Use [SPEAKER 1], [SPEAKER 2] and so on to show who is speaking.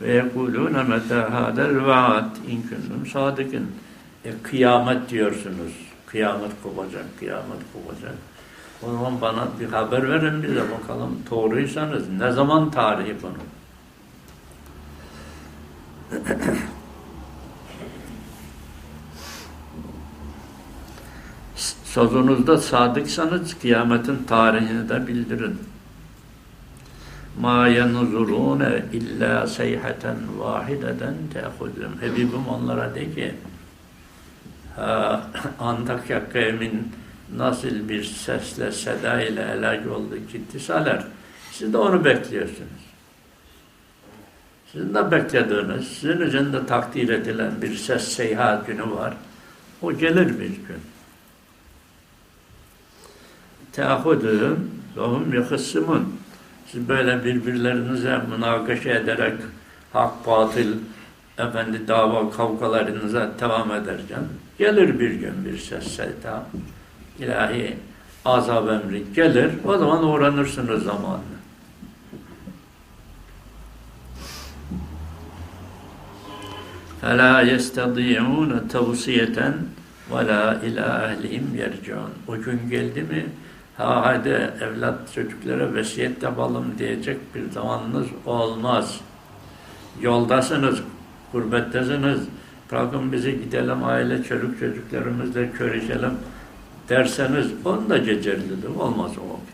[SPEAKER 1] Ve yekulûne metâ hâdel vaat in kuntum sâdıkın. E, kıyamet diyorsunuz. Kıyamet kopacak, kıyamet kopacak. O zaman bana bir haber verin bize bakalım. Doğruysanız ne zaman tarihi bunu? Sözünüzde sadıksanız kıyametin tarihini de bildirin. Ma yanzurune illa seyhaten vahideden te'khudum. Habibim onlara de ki Antakya kavmin nasıl bir sesle, seda ile helak oldu gittisaler. Siz de onu bekliyorsunuz. Sizin de beklediğiniz, sizin üzerinde takdir edilen bir ses seyhat günü var. O gelir bir gün. Teahudum ve hum yahıssimun. Siz böyle birbirlerinize münakaşa ederek hak batıl efendi dava kavgalarınıza devam ederken gelir bir gün bir ses seyta ilahi azab emri gelir o zaman öğrenirsiniz zamanını. فَلَا يَسْتَضِيعُونَ تَوْسِيَةً وَلَا اِلَى اَهْلِهِمْ يَرْجَعُونَ O gün geldi mi ha hadi evlat çocuklara vesiyet yapalım diyecek bir zamanınız olmaz. Yoldasınız, gurbettesiniz. Bırakın bizi gidelim aile çocuk çocuklarımızla görüşelim derseniz on da geçerlidir. Olmaz o vakit.